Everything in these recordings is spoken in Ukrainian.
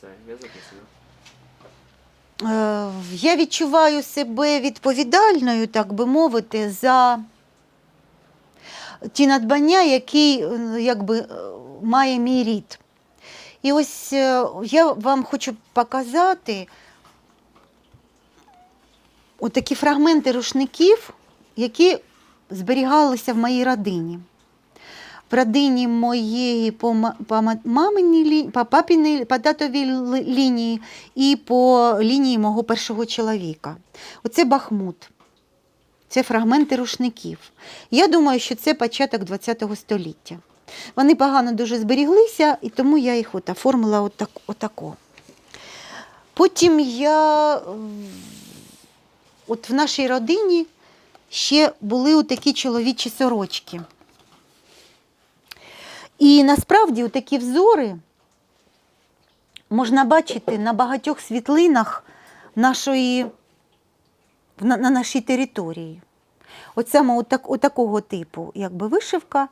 Все, я записую. Е, Я відчуваю себе відповідальною, так би мовити, за ті надбання, які е, якби, е, має мій рід. І ось я вам хочу показати отакі фрагменти рушників, які зберігалися в моїй родині. В родині моєї по, ма- по ма- лі- по папіній, по татовій лінії і по лінії мого першого чоловіка. Оце Бахмут. Це фрагменти рушників. Я думаю, що це початок ХХ століття. Вони погано дуже зберіглися, і тому я їх от оформила отак, отако. Потім я от в нашій родині ще були такі чоловічі сорочки. І насправді такі взори можна бачити на багатьох світлинах нашої, на, на нашій території. От саме отак, отакого типу, якби вишивка.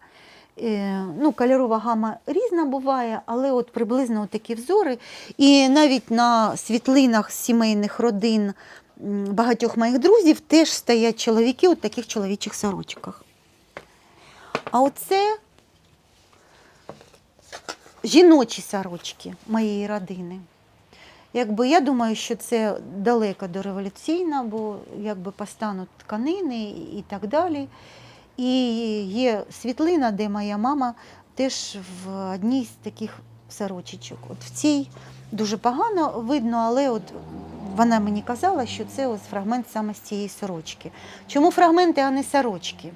Е, ну, кольорова гама різна буває, але от приблизно такі взори. І навіть на світлинах сімейних родин багатьох моїх друзів теж стоять чоловіки у таких чоловічих сорочках. А оце жіночі сорочки моєї родини. Якби я думаю, що це далеко до революційна, бо якби постануть тканини і так далі. І є світлина, де моя мама теж в одній з таких сорочечок. От в цій дуже погано видно, але от вона мені казала, що це ось фрагмент саме з цієї сорочки. Чому фрагменти, а не сорочки?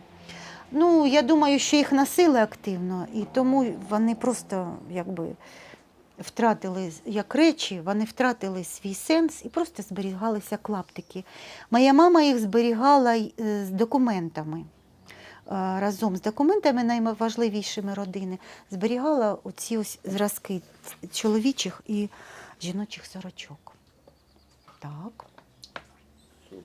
Ну, я думаю, що їх носили активно, і тому вони просто якби втратили як речі, вони втратили свій сенс і просто зберігалися клаптики. Моя мама їх зберігала е, з документами. Е, Разом з документами найважливішими родини зберігала оці ось зразки чоловічих і жіночих сорочок. Так.